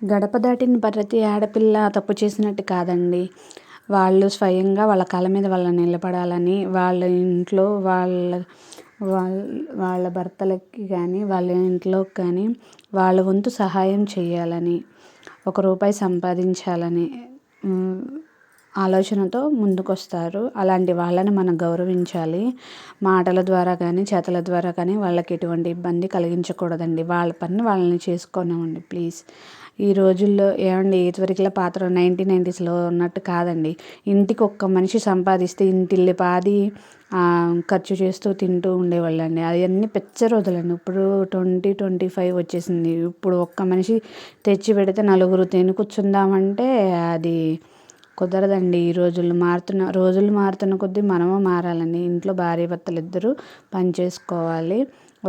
గడప దాటిన ప్రతి ఆడపిల్ల తప్పు చేసినట్టు కాదండి. వాళ్ళు స్వయంగా వాళ్ళ కాళ్ళ మీద వాళ్ళు నిలబడాలని వాళ్ళ ఇంట్లో వాళ్ళ వాళ్ళ వాళ్ళ భర్తలకి కానీ వాళ్ళ ఇంట్లో కానీ వాళ్ళ వంతు సహాయం చేయాలని ఒక రూపాయి సంపాదించాలని ఆలోచనతో ముందుకొస్తారు. అలాంటి వాళ్ళని మనం గౌరవించాలి. మాటల ద్వారా కానీ చేతల ద్వారా కానీ వాళ్ళకి ఎటువంటి ఇబ్బంది కలిగించకూడదండి. వాళ్ళ పని వాళ్ళని చేసుకోనివ్వండి ప్లీజ్. ఈ రోజుల్లో ఏమండి ఇదివరకులా పాత్ర నైన్టీన్ నైంటీస్లో ఉన్నట్టు కాదండి. ఇంటికి ఒక్క మనిషి సంపాదిస్తే ఇంటిల్లి పాది ఖర్చు చేస్తూ తింటూ ఉండేవాళ్ళండి. అవన్నీ పెచ్చ రోజులండి. ఇప్పుడు ట్వంటీ ట్వంటీ ఫైవ్ వచ్చేసింది. ఇప్పుడు ఒక్క మనిషి తెచ్చి పెడితే నలుగురు తిని కూర్చుందామంటే అది కుదరదండి. ఈ రోజులు మారుతున్న రోజులు మారుతున్న కొద్దీ మనము మారాలండి. ఇంట్లో భార్య భర్తలు ఇద్దరు పని చేసుకోవాలి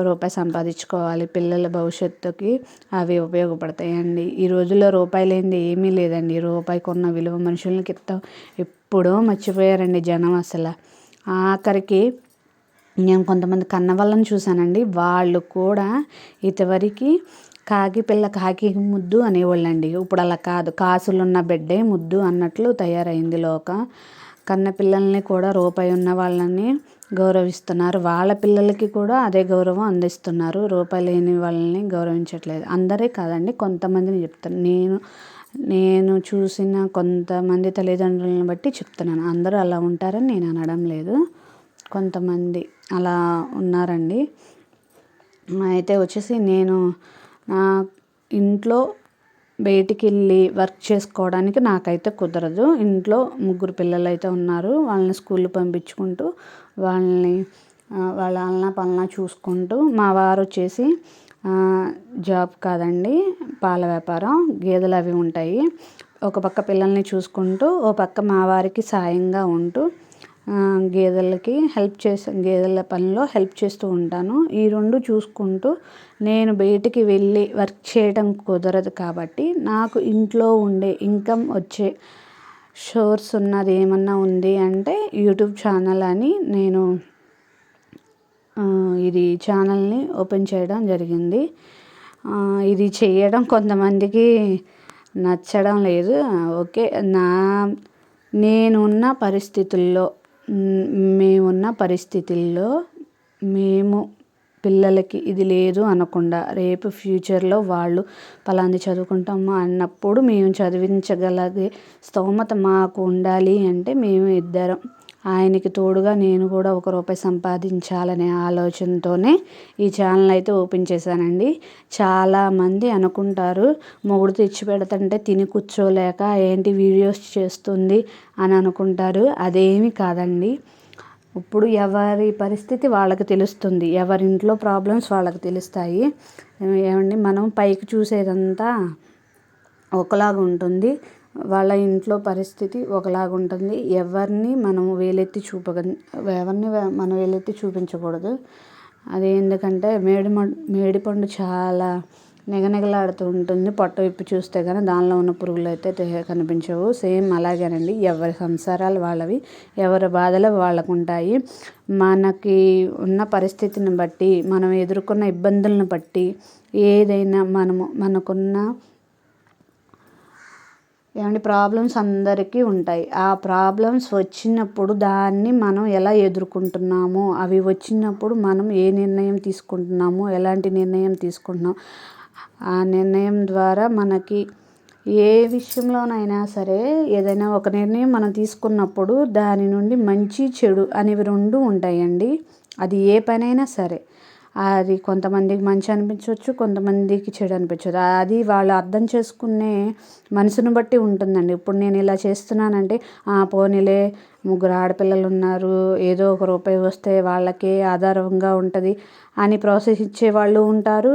రూపాయి సంపాదించుకోవాలి పిల్లల భవిష్యత్తుకి అవి ఉపయోగపడతాయండి. ఈ రోజుల్లో రూపాయి లేనిది ఏమీ లేదండి. రూపాయికి ఉన్న విలువ మనుషులకి ఇస్తాం ఎప్పుడో మర్చిపోయారండి జనం అసలు. ఆఖరికి నేను కొంతమంది కన్న వాళ్ళని చూశానండి. వాళ్ళు కూడా ఇంతవరకు కాకి పిల్ల కాకి ముద్దు అనేవాళ్ళండి. ఇప్పుడు అలా కాదు. కాసులున్న బిడ్డే ముద్దు అన్నట్లు తయారైంది లోక. కన్న పిల్లల్ని కూడా రూపాయి ఉన్న వాళ్ళని గౌరవిస్తున్నారు. వాళ్ళ పిల్లలకి కూడా అదే గౌరవం అందిస్తున్నారు. రూపాయి లేని వాళ్ళని గౌరవించట్లేదు. అందరే కాదండి కొంతమందిని చెప్తాను నేను నేను చూసిన కొంతమంది తల్లిదండ్రులను బట్టి చెప్తున్నాను. అందరూ అలా ఉంటారని నేను అనడం లేదు. కొంతమంది అలా ఉన్నారండి. అయితే వచ్చేసి నేను నా ఇంట్లో బయటికి వెళ్ళి వర్క్ చేసుకోవడానికి నాకైతే కుదరదు. ఇంట్లో ముగ్గురు పిల్లలు అయితే ఉన్నారు. వాళ్ళని స్కూల్కి పంపించుకుంటూ వాళ్ళని వాళ్ళ అలన పలన చూసుకుంటూ మా వారు వచ్చేసి జాబ్ కాదండి పాల వ్యాపారం గేదెలు అవి ఉంటాయి. ఒక పక్క పిల్లల్ని చూసుకుంటూ ఓ పక్క మా వారికి సాయంగా ఉంటూ గేదెలకి హెల్ప్ చేసే గేదెల పనిలో హెల్ప్ చేస్తూ ఉంటాను. ఈ రెండు చూసుకుంటూ నేను బయటికి వెళ్ళి వర్క్ చేయడం కుదరదు కాబట్టి నాకు ఇంట్లో ఉండే ఇన్కమ్ వచ్చే సోర్స్ ఉన్నది ఏమన్నా ఉంది అంటే యూట్యూబ్ ఛానల్ అని నేను ఇది ఛానల్ని ఓపెన్ చేయడం జరిగింది. ఇది చేయడం కొంతమందికి నచ్చడం లేదు. ఓకే నా నేనున్న పరిస్థితుల్లో మేమున్న పరిస్థితుల్లో మేము పిల్లలకి ఇది లేదు అనకుండా రేపు ఫ్యూచర్లో వాళ్ళు పలాంది చదువుకుంటాము అన్నప్పుడు మేము చదివించగలిగే స్తోమత మాకు ఉండాలి అంటే మేము ఇద్దరం. ఆయనకి తోడుగా నేను కూడా ఒక రూపాయి సంపాదించాలనే ఆలోచనతోనే ఈ ఛానల్ అయితే ఓపెన్ చేశానండి. చాలామంది అనుకుంటారు మొగుడు తెచ్చి పెడతంటే తిని కూర్చోలేక ఏంటి వీడియోస్ చేస్తుంది? అని అనుకుంటారు. అదేమి కాదండి. ఇప్పుడు ఎవరి పరిస్థితి వాళ్ళకి తెలుస్తుంది. ఎవరి ఇంట్లో ప్రాబ్లమ్స్ వాళ్ళకి తెలుస్తాయి. ఏమండి మనం పైకి చూసేదంతా ఒకలాగా ఉంటుంది. వాళ్ళ ఇంట్లో పరిస్థితి ఒకలాగా ఉంటుంది ఎవరిని మనం వేలెత్తి చూపగ ఎవరిని మనం వేలెత్తి చూపించకూడదు. అది ఎందుకంటే మేడి మేడిపండు చాలా నిగనిగలాడుతూ ఉంటుంది. పొట్ట విప్పి చూస్తే కానీ దానిలో ఉన్న పురుగులు అయితే కనిపించవు. సేమ్ అలాగేనండి. ఎవరి సంసారాలు వాళ్ళవి ఎవరి బాధలు వాళ్ళకు ఉంటాయి మనకి ఉన్న పరిస్థితిని బట్టి మనం ఎదుర్కొన్న ఇబ్బందులను బట్టి ఏదైనా మనము మనకున్న ఏమంటే ప్రాబ్లమ్స్ అందరికీ ఉంటాయి. ఆ ప్రాబ్లమ్స్ వచ్చినప్పుడు దాన్ని మనం ఎలా ఎదుర్కొంటున్నామో అవి వచ్చినప్పుడు మనం ఏ నిర్ణయం తీసుకుంటున్నాము ఎలాంటి నిర్ణయం తీసుకుంటున్నాం ఆ నిర్ణయం ద్వారా మనకి ఏ విషయంలోనైనా సరే ఏదైనా ఒక నిర్ణయం మనం తీసుకున్నప్పుడు దాని నుండి మంచి చెడు అనేవి రెండు ఉంటాయండి. అది ఏ పనైనా సరే. అది కొంతమందికి మంచి అనిపించవచ్చు కొంతమందికి చెడు అనిపించవచ్చు అది వాళ్ళు అర్థం చేసుకునే మనసును బట్టి ఉంటుందండి. ఇప్పుడు నేను ఇలా చేస్తున్నానంటే పోనీలే ముగ్గురు ఆడపిల్లలు ఉన్నారు ఏదో ఒక రూపాయి వస్తే వాళ్ళకే ఆధారంగా ఉంటుంది అని ప్రోత్సహించే వాళ్ళు ఉంటారు.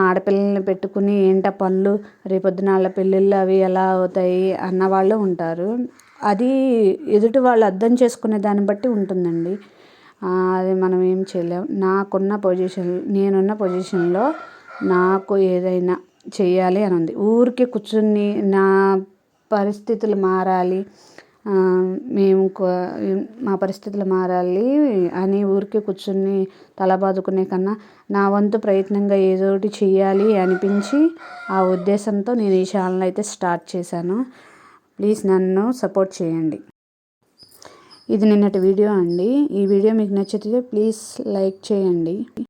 ఆడపిల్లల్ని పెట్టుకుని ఏంట పనులు రేపొద్దున వాళ్ళ పెళ్ళిళ్ళు అవి ఎలా అవుతాయి అన్న వాళ్ళు ఉంటారు. అది ఎదుటి వాళ్ళు అర్థం చేసుకునే దాన్ని బట్టి ఉంటుందండి. అది మనం ఏం చేయలేం. నాకున్న పొజిషన్ నేనున్న పొజిషన్లో నాకు ఏదైనా చేయాలి అని ఉంది. ఊరికే కూర్చుని నా పరిస్థితులు మారాలి. మేము మా పరిస్థితులు మారాలి అని ఊరికే కూర్చుని తల బాదుకునే కన్నా నా వంతు ప్రయత్నంగా ఏదో ఒకటి చేయాలి అనిపించి ఆ ఉద్దేశంతో నేను ఈ ఛానల్ అయితే స్టార్ట్ చేశాను. ప్లీజ్ నన్ను సపోర్ట్ చేయండి. ఇది నిన్నటి వీడియో అండి. ఈ వీడియో మీకు నచ్చితే ప్లీజ్ లైక్ చేయండి.